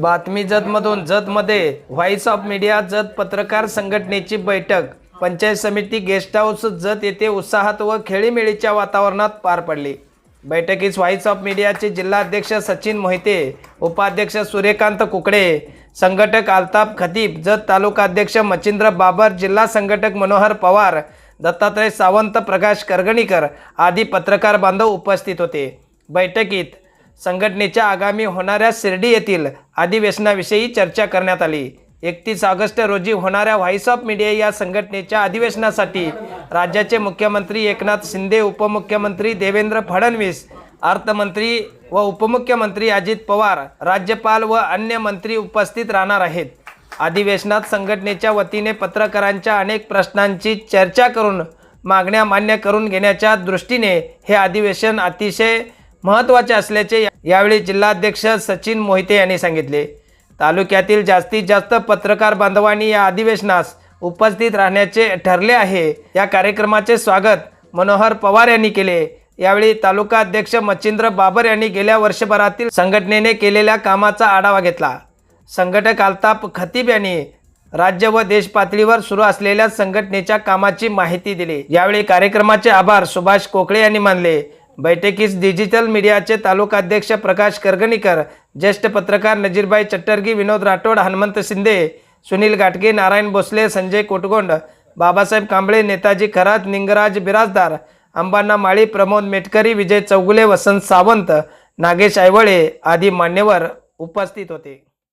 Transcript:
बातमी जतमधून जतमध्ये व्हॉइस ऑफ मीडिया जत पत्रकार संघटनेची बैठक. पंचायत समिती गेस्ट हाऊस जत येथे उत्साहात व खेळीमेळीच्या वातावरणात पार पडली. बैठकीस व्हॉइस ऑफ मीडियाचे जिल्हाध्यक्ष सचिन मोहिते उपाध्यक्ष सूर्यकांत कुकडे संघटक अल्ताफ खतीब जत तालुकाध्यक्ष मच्छिंद्र बाबर जिल्हा संघटक मनोहर पवार दत्तात्रय सावंत प्रकाश करगणीकर आदी पत्रकार बांधव उपस्थित होते. बैठकीत संघटनेच्या आगामी होणाऱ्या शिर्डी येथील अधिवेशनाविषयी चर्चा करण्यात आली. एकतीस ऑगस्ट रोजी होणाऱ्या व्हॉइस ऑफ मीडिया या संघटनेच्या अधिवेशनासाठी राज्याचे मुख्यमंत्री एकनाथ शिंदे उपमुख्यमंत्री देवेंद्र फडणवीस अर्थमंत्री व उपमुख्यमंत्री अजित पवार राज्यपाल व अन्य मंत्री उपस्थित राहणार आहेत. अधिवेशनात संघटनेच्या वतीने पत्रकारांच्या अनेक प्रश्नांची चर्चा करून मागण्या मान्य करून घेण्याच्या दृष्टीने हे अधिवेशन अतिशय महत्त्वाचे असल्याचे यावेळी जिल्हाध्यक्ष सचिन मोहिते यांनी सांगितले. तालुक्यातील जास्तीत जास्त पत्रकार बांधवांनी या अधिवेशनास उपस्थित राहण्याचे ठरले आहे. या कार्यक्रमाचे स्वागत मनोहर पवार यांनी केले. यावेळी तालुका अध्यक्ष मच्छिंद्र बाबर यांनी गेल्या वर्षभरातील संघटनेने केलेल्या कामाचा आढावा घेतला. संघटक अल्ताप खतीब यांनी राज्य व देश पातळीवर सुरू असलेल्या संघटनेच्या कामाची माहिती दिली. यावेळी कार्यक्रमाचे आभार सुभाष कोकळे यांनी मानले. बैठकीस डिजिटल मीडियाचे तालुकाध्यक्ष प्रकाश करगणीकर ज्येष्ठ पत्रकार नजीरबाई चट्टर्गी विनोद राठोड हनुमंत शिंदे सुनील गाटगे नारायण भोसले संजय कोटगोंड बाबासाहेब कांबळे नेताजी खरात निंगराज बिराजदार अंबांना माळी प्रमोद मेटकरी विजय चौगुले वसंत सावंत नागेश ऐवळे आदी मान्यवर उपस्थित होते.